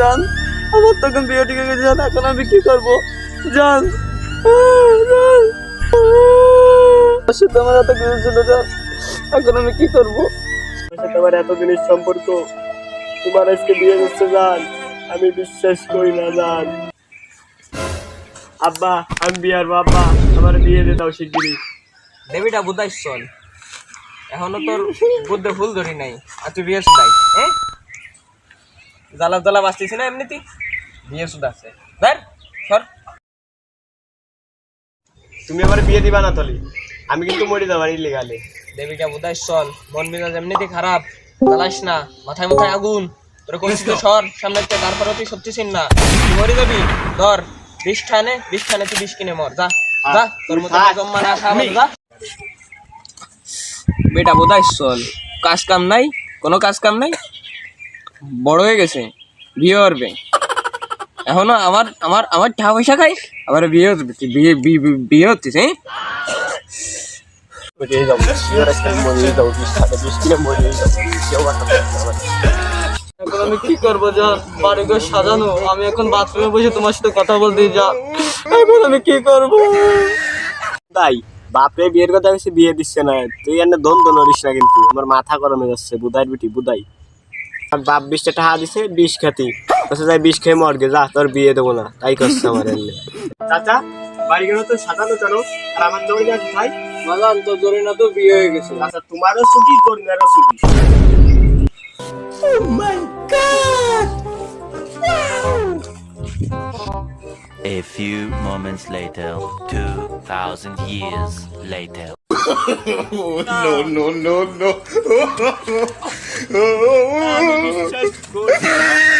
জান, আমার তখন বিয়ে ঠিক গেছে, জান, এখন আমি কি করব? জান সাথে আমার এত কিছু ছিল জান, এখন আমি কি করব? সাথে আমার এতদিনের সম্পর্ক, তোমার আজকে বিয়ে করছে জান, আমি বিশ্বাস করি না, জান। আব্বা, আমি বিয়ার বাবা আমার বিয়ে দিয়ে দাও শিগগিরই। দেবীটা বুধাই চল। এখনও তোর বুদ্ধে ফুল ধরি নাই, আর তুই বিয়ে সুদাই হ্যাঁ? জ্বালা জ্বালা বাঁচতেছি না এমনিতেই? বিয়ে সুদা আছে। দেখ সর। তুমি আমার বিয়ে দিবা না তলি। আমি কিন্তু মরে যাবার ইলিগালে দেবীটা বুধাই চল। মন মেজাজ এমনিতেই খারাপ। জ্বালাস না। মাথায় মাথায় আগুন। তোর কইছি তো সর। সামনে থেকে তারপরে তুই সত্যি চিন না। তুই মরে যাবি। ধর বিষ ঠানে বিষ ঠানে তুই বিষ কিনে মর। যা যা। তোর মতো জম্মা না খাওয়া যা। বেটা বোধাই চল। কাজ কাম নাই? কোনো কাজ কাম নাই? বড় হয়ে গেছে বিয়ে করবে। এখনও আমার আমার আমার টাকা পয়সা খাই আবার বিয়ে হচ্ছে বিয়ে বিয়ে হচ্ছে হ্যাঁ। এখন আমি কি করব জান বাড়ি ঘর সাজানো আমি এখন বাথরুমে বসে তোমার সাথে কথা বলতে যা। এখন আমি কি করব? তাই বাপরে বিয়ের কথা বিয়ে দিচ্ছে না। তুই এনে দন দন করিস না কিন্তু আমার মাথা গরমে যাচ্ছে বুধাই বিটি বুধাই। আর বাপ বিশটা টাকা দিছে বিষ খাতি। বলছে যাই বিষ খেয়ে মরগে যা তোর বিয়ে দেবো না। তাই করছে আমার এমনি। চাচা বাড়ি গেলে তো সাজানো কেন আর আমার জমি গাছ ভাই। মালান তো দৌড়ে না তো বিয়ে হয়ে গেছে। আচ্ছা তোমারও ছুটি করিনারও ছুটি। A few moments later, 2,000 years later. no, no, no, no. no.